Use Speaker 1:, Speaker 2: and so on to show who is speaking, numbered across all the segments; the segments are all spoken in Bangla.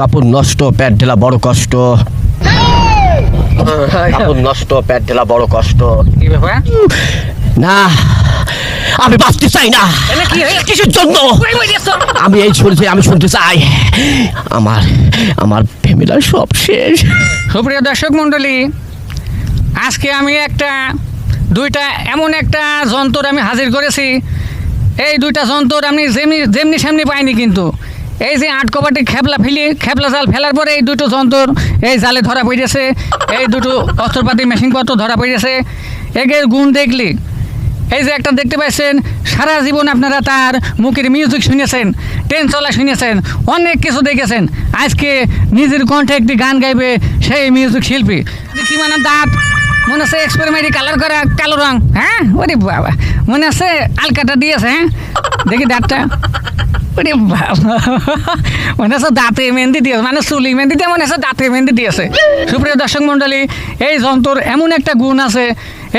Speaker 1: কাপড় নষ্ট প্যাট ঢেলা বড় কষ্ট। কাপড় নষ্ট প্যাট ঢেলা বড় কষ্ট।
Speaker 2: কি ব্যাপার?
Speaker 1: না আমি বাঁচতে চাই না।
Speaker 2: এনে কি
Speaker 1: জন্য? আমি এই শুনতে আমি শুনতে চাই। আমার আমার ফ্যামিলার সব শেষ।
Speaker 2: সুপ্রিয় দর্শক মণ্ডলী আজকে আমি একটা দুইটা এমন একটা যন্ত্র আমি হাজির করেছি। এই দুইটা যন্ত্র আমি যেমনি যেমনি সেমনি পাইনি কিন্তু। এই যে আট কবাটি খেপলা ফেলি, খেপলা জাল ফেলার পরে এই দুটো যন্ত্র এই জালে ধরা পড়েছে, এই দুটো অস্ত্রপাতি মেশিনপত্র ধরা পড়েছে। এগের গুণ দেখলি। এই যে একটা দেখতে পাচ্ছেন সারা জীবন আপনারা তার মুখের মিউজিক শুনেছেন, ট্রেন চলা শুনেছেন, অনেক কিছু দেখেছেন। আজকে নিজের কণ্ঠে একটি গান গাইবে সেই মিউজিক শিল্পী। কি মানে দাঁত? মনে আছে এক্সপেরিমেন্টি কালার করা কালো রং হ্যাঁ? ওরে বাবা। মনে আছে আলকাটা দিয়েছে হ্যাঁ? দেখি দাঁতটা। ওরে বাবা। মনে দাঁতে মেহেন্দি দিয়েছে মানে চুলি মেহেন্দি দিয়ে মনে আছে দাঁতে মেহেন্দি দিয়েছে সুপ্রিয় দর্শক মণ্ডলী, এই যন্ত্র এমন একটা গুণ আছে,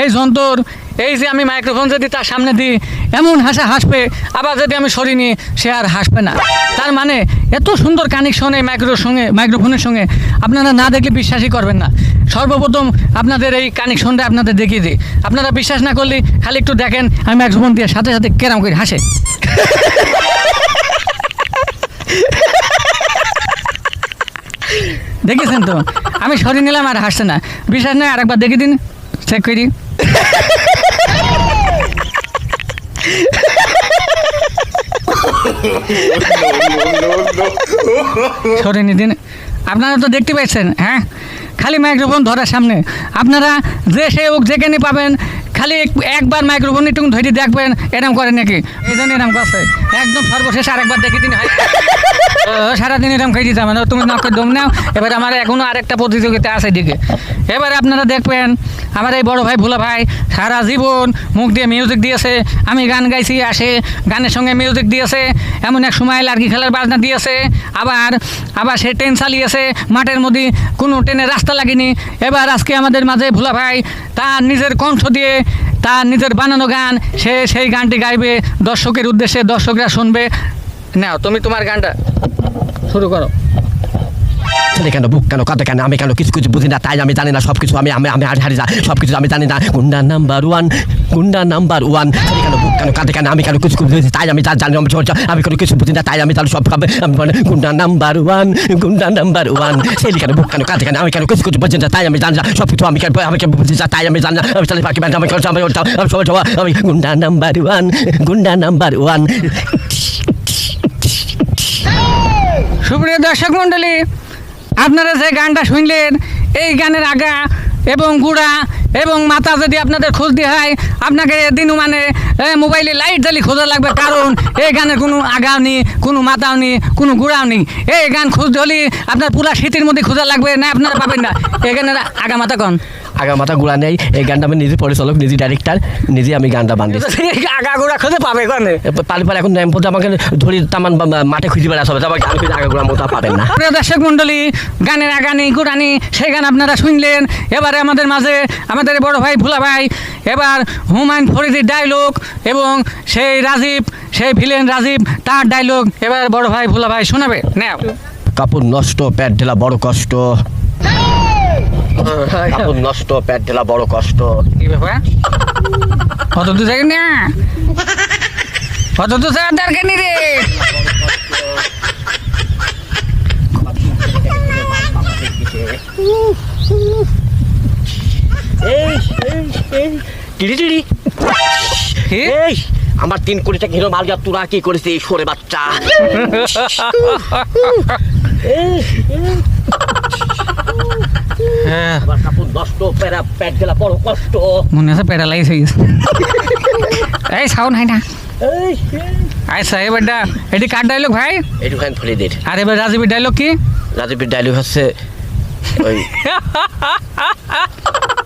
Speaker 2: এই যন্ত্র এই যে আমি মাইক্রোফোন যদি তার সামনে দিই, এমন হাসা হাসবে, আবার যদি আমি সরি নিই, সে আর হাসবে না। তার মানে এত সুন্দর কানেকশন এই মাইক্রোর সঙ্গে মাইক্রোফোনের সঙ্গে। আপনারা না দেখলে বিশ্বাসই করবেন না। সর্বপ্রথম আপনাদের এই কানেকশনটা আপনাদের দেখিয়ে দিই। আপনারা বিশ্বাস না করলে খালি একটু দেখেন, আমি মাইক্রোফোন দিয়ে সাথে সাথে কেরাম করে হাসে। দেখেছেন তো? আমি সরি নিলাম আর হাসছে না। বিশ্বাস নয় আরেকবার দেখে দিন। চেক করি। সরেনি দিন। আপনারা তো দেখতে পাচ্ছেন হ্যাঁ? খালি মাইক্রোফোন ধরার সামনে। আপনারা যে সে হোক যেখানে পাবেন খালি এক- একবার মাইক্রোফোন একটু ধরে দেখবেন, এরম করে নাকি? এই জন্য এরম করছে। একদম সর্বশেষ আরেকবার দেখে দিন সারাদিন এরম খাই দিতাম তুমি নখে দম নাও। এবার আমার এখনও আরেকটা প্রতিযোগিতা আছে দিকে এবার আপনারা দেখবেন, আমার এই বড় ভাই, ভোলা ভাই সারা জীবন মুখ দিয়ে মিউজিক দিয়েছে। আমি গান গাইছি, আসে, গানের সঙ্গে মিউজিক দিয়েছে। এমন এক সময় লার্কি খেলার বাজনা দিয়েছে। আবার আবার সে ট্রেন চালিয়েছে। মাঠের মধ্যে কোনো ট্রেনের রাস্তা লাগেনি। এবার আজকে আমাদের মাঝে ভোলা ভাই তার নিজের কণ্ঠ দিয়ে তার নিজের বানানো গান, সে সেই গানটি গাইবে, দর্শকের উদ্দেশ্যে দর্শকরা শুনবে। না তুমি তোমার গানটা শুরু করো।
Speaker 1: ছেলে কেন বুক কেন কাঁদে কেন? আমি কেন কিছু কিছু বুঝি না, তাই আমি জানি না সব কিছু আমি আমি আমি হারি হারি যা সব কিছু আমি জানি না। Gunda number one, Gunda number one. ছেলে কেন বুক কেন কাঁদে কেন? আমি কেন কিছু বুঝি তাই আমি জানি আমি আমি কোনো কিছু বুঝি না, তাই আমি জানি সব আমি আমি মানে Gunda number one, Gunda number one. ছেলে কেন বুক কেন কাঁদে কেন? আমি কেন কিছু কিছু বুঝি না, তাই আমি জানি না সব কিছু আমি কেন আমি কেন বুঝি না, তাই আমি জানি না। আমি চালি পাখি ব্যান্ড আমি কেন আমি সবাই সবাই আমি Gunda number one, Gunda number one.
Speaker 2: সুপ্রিয় দর্শক মণ্ডলী আপনারা যে গানটা শুনলেন, এই গানের আগা এবং গুড়া এবং মাথা যদি আপনাদের খুঁজতে হয়, আপনাকে দিন মানে মোবাইলে লাইট জ্বালি খোঁজা লাগবে, কারণ এই গানের কোনো আগাও নেই, কোনো মাথাও নেই, কোনো গুড়াও নেই। এই গান খুঁজতে হলে আপনার পুরা শীতের মধ্যে খোঁজা লাগবে, না আপনারা পাবেন না। এই গানের আগা মাথা কন।
Speaker 1: আগা মাথা গুড়া নেই এই গানটা আমি নিজে পরিচালক নিজে ডাইরেক্টর নিজে আমি গানটা বান্ধিছি।
Speaker 2: আগা গুড়া খুঁজে পাবে কনে?
Speaker 1: পালি পালি এখন ন্যাম্পোতে আমাকে ধরি তামান মাঠে খুঁজে বেড়া সবাই যাবার গান খুঁজে আগাগুড়া মতো পাবেন না।
Speaker 2: প্রিয় দর্শক মন্ডলী গানের আগা আগানি গুড়ানি সেই গান আপনারা শুনলেন। এবারে আমাদের মাঝে আমাদের বড় ভাই ভোলা ভাই এবার হুমায়ুন ফরিদির ডায়লগ এবং সেই রাজীব সেই ভিলেন রাজীব তার ডায়লগ এবার বড় ভাই ভোলা ভাই শোনাবে। নাও।
Speaker 1: কাপড় নষ্ট প্যাট ঢেলা বড় কষ্ট। কাপড় নষ্ট প্যাট ঢেলা বড় কষ্ট।
Speaker 2: কি ব্যাপার? কত দূর যাই না কত দূর যাওয়ার দরকার নেই রে?
Speaker 1: আমার তিন কোটি টাকা হিরো মাল তোরা কি করেছে এই সরে বাচ্চা?
Speaker 2: হ্যাঁ।
Speaker 1: আমার কাপড় নষ্ট প্যারা প্যাট ঢেলা বড় কষ্ট।
Speaker 2: মনে আছে প্যারালাইজ হয়ে গেছে। এই সাউন্ড হয় না।
Speaker 1: এই
Speaker 2: আচ্ছা এবারটা এটি কার ডায়লগ ভাই?
Speaker 1: এইটুখানি ধরে দে
Speaker 2: আর এবার রাজীবের ডায়লগ কি?
Speaker 1: রাজীবের ডায়লগ হচ্ছে ওই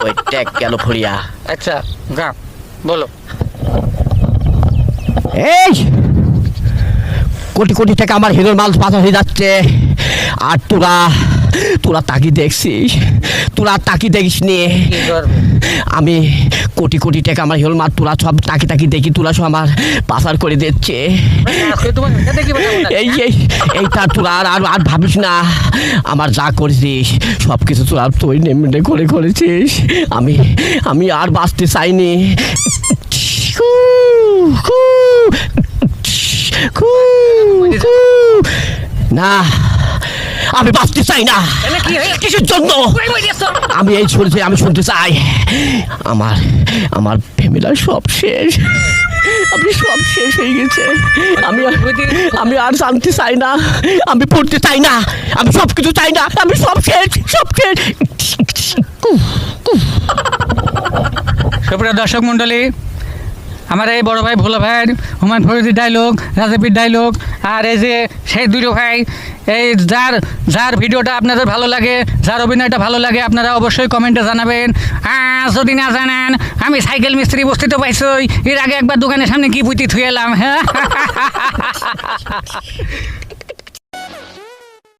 Speaker 1: ওই ট্যাগ গেল ফড়িয়া
Speaker 2: আচ্ছা গা বলো।
Speaker 1: এই! কোটি কোটি টাকা আমার হিরোর মাল পাথর হয়ে যাচ্ছে। আর তোরা তোরা তাকি দেখছিস? তোরা তাকি দেখিস নি। আমি কোটি কোটি টাকা আমার হেল মার তোরা সব তাকি তাকি দেখি তোরা সব আমার পাচার করে দিচ্ছে। এই এই এইটা তোরা আর আর আর ভাবিস না। আমার যা করেছিস সব কিছু তোরা তুই নেমে করে করেছিস। আমি আমি আর বাঁচতে চাইনি। না। আমি বাঁচতে চাই না।
Speaker 2: তাহলে কি
Speaker 1: কিসের জন্য? আমি এই শুনছি আমি শুনতে চাই। আমার আমার ফ্যামিলার সব শেষ। আমি সব শেষ হয়ে গেছে। আমি আর- আমি আর জানতে চাই না। আমি পড়তে চাই না। আমি সব কিছু চাই না। আমি সব শেষ সব শেষ।
Speaker 2: সুপ্রিয় দর্শক মণ্ডলী আমার এই বড় ভাই ভোলা ভাই হুমায়ুন ফরিদির ডায়লগ রাজাপির ডায়লগ আর এই যে সেই দুটো ভাই, এই যার যার ভিডিওটা আপনাদের ভালো লাগে, যার অভিনয়টা ভালো লাগে, আপনারা অবশ্যই কমেন্টে জানাবেন। যদি না জানান, আমি সাইকেল মিস্ত্রি বস্তিত পাইছই এর আগে একবার দোকানের সামনে কি পুঁতি থুয়ে এলাম হ্যাঁ?